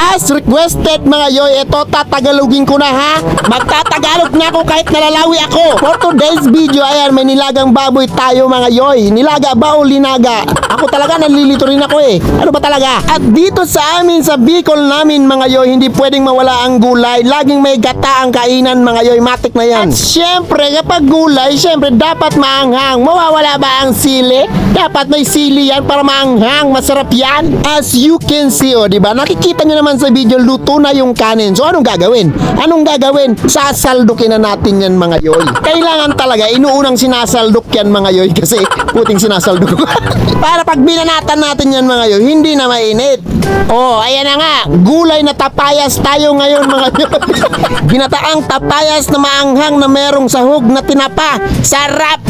As requested mga yoy, ito tatagalogin ko na ha. Magtatagalog na ako kahit nalalawi ako. For today's video, ayan, may nilagang baboy tayo mga yoy. Nilaga ba o linaga? Ako talaga nalilito rin ako eh. Ano ba talaga? At dito sa amin, sa Bicol namin mga yoy, hindi pwedeng mawala ang gulay. Laging may gata ang kainan mga yoy. Matik na yan. At syempre, kapag gulay, syempre dapat maanghang. Mawawala ba ang sili? Dapat may sili yan para maanghang. Masarap yan. As you can see, oh, di ba? Nakikita nyo naman sa video, luto na yung kanin. So, anong gagawin? Anong gagawin? Sasaldukin na natin yan, mga yoy. Kailangan talaga, inuunang sinasaldok yan, mga yoy. Kasi, puting sinasaldok para pag binanatan natin yan, mga yoy, hindi na mainit. Oh, ayan na nga. Gulay na tapayas tayo ngayon, mga yoy. Ginataang tapayas na maanghang na merong sahog na tinapa. Sarap!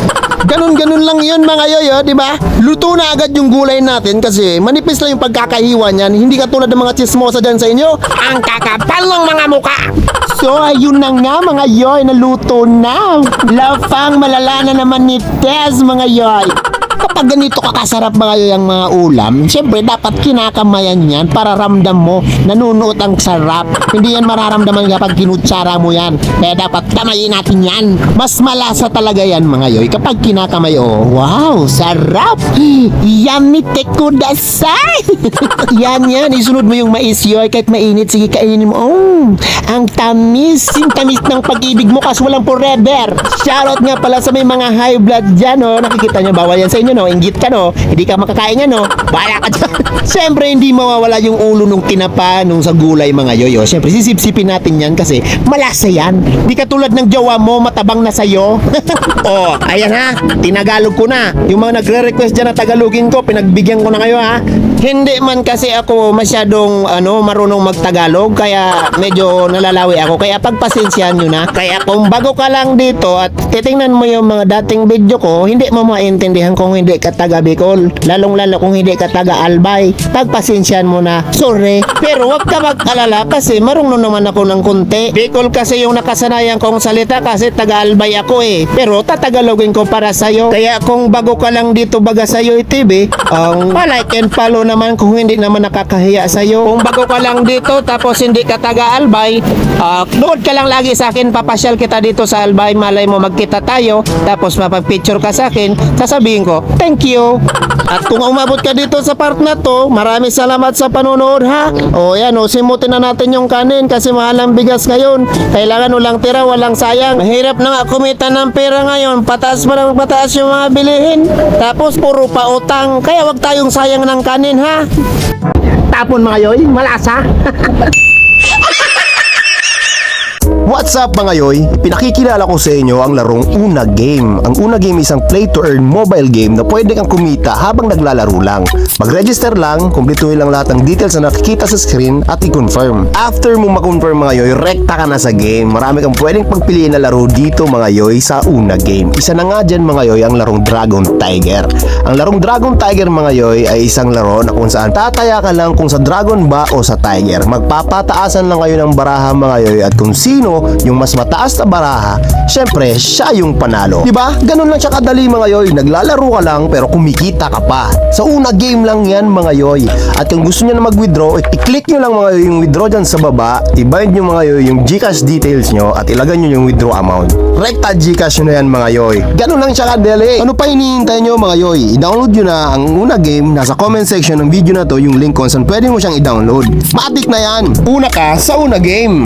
Ganun-ganun lang yun mga yoyo, di ba? Luto na agad yung gulay natin kasi manipis lang yung pagkakahiwa niyan. Hindi katulad ng mga chismosa dyan sa inyo. Ang kakapal ng mga muka! So, ayun na nga mga yoy, naluto na. Lafang malala na naman ni Tez mga yoy. Kapag ganito kakasarap mga yoy ang mga ulam, syempre dapat kinakamayan yan para ramdam mo nanunuot ang sarap. Hindi yan mararamdaman kapag kinutsara mo yan. Kaya dapat kamayin natin yan. Mas malasa talaga yan mga yoy kapag kinakamay. Oh, wow, sarap! Yummy tekudasay! yan yan, isunod mo yung mais yoy kahit mainit. Sige, kainin mo. Oh, ang tamis, yung tamis ng pag-ibig mo kasi walang forever. Shoutout nga pala sa may mga high blood dyan, oh. Nakikita nyo, bawal yan sa inyo, no? Inggit ka, no? Hindi ka makakain yan, no? Bahala ka dyan. Siyempre, hindi mawawala yung ulo nung tinapa nung sa gulay, mga yoyo. Siyempre, sisipsipin natin yan kasi malasa yan. Di katulad ng jowa mo, matabang na sa'yo. oh, ayan ha. Tinagalog ko na. Yung mga nagre-request dyan na Tagalogin ko, pinagbigyan ko na kayo, ha? Hindi man kasi ako masyadong ano marunong magtagalog kaya medyo nalalawi ako. Kaya pagpasensyahan nyo na. Kaya kung bago ka lang dito at titingnan mo yung mga dating video ko hindi mo maintindihan kung hindi ka taga Bicol. Lalong lalo kung hindi ka taga Albay. Pagpasensyahan mo na. Sorry pero wag ka mag-alala kasi marunong naman ako ng kunti Bicol kasi yung nakasanayan kong salita kasi taga Albay ako eh. Pero tatagalogin ko para sa'yo. Kaya kung bago ka lang dito baga sa'yo TV ang like and follow naman kung hindi naman nakakahiya sa'yo. Kung bago ka lang dito tapos hindi ka taga Albay ah, nood ka lang lagi sa akin papasyal kita dito sa Albay. Malay mo magkita tayo tapos mapag-picture ka sa akin sasabihin ko thank you at kung umabot ka dito sa part na to maraming salamat sa panonood ha? O yan o simutin na natin yung kanin kasi mahal ang bigas ngayon. Kailangan walang tira walang sayang. Mahirap na nga kumita ng pera ngayon. Pataas pa ng pataas yung mga bilihin. Tapos puro pa utang. Kaya wag tayong sayang ng kanin ha? Tapon mga yoy malasa What's up mga yoy? Pinakikilala ko sa inyo ang larong Una Game. Ang Una Game isang play to earn mobile game na pwede kang kumita habang naglalaro lang. Mag-register lang, kumpletuhin lang lahat ng details na nakikita sa screen at i-confirm. After mo ma-confirm mga yoy, rekta ka na sa game. Marami kang pwedeng pagpiliin na laro dito mga yoy sa Una Game. Isa na nga dyan mga yoy ang larong Dragon Tiger. Ang larong Dragon Tiger mga yoy ay isang laro na kung saan tataya ka lang kung sa Dragon ba o sa Tiger. Magpapataasan lang kayo ng baraha mga yoy at kung sino yung mas mataas na baraha, syempre siya yung panalo. 'Di ba? Ganun lang siya kadali mga yoy. Naglalaro ka lang pero kumikita ka pa. Sa una game lang 'yan mga yoy. At kung gusto niyo na mag-withdraw, i-click niyo lang mga yoy yung withdraw dyan sa baba, i-bind niyo mga yoy yung GCash details niyo at ilagay niyo yung withdraw amount. Rekta GCash nyo na yan mga yoy. Ganun lang siya kadali. Ano pa hinihintay nyo mga yoy? I-download nyo na ang una game. Nasa comment section ng video na to yung link kung saan pwede mo siyang i-download. Matik na yan. Una ka sa una game.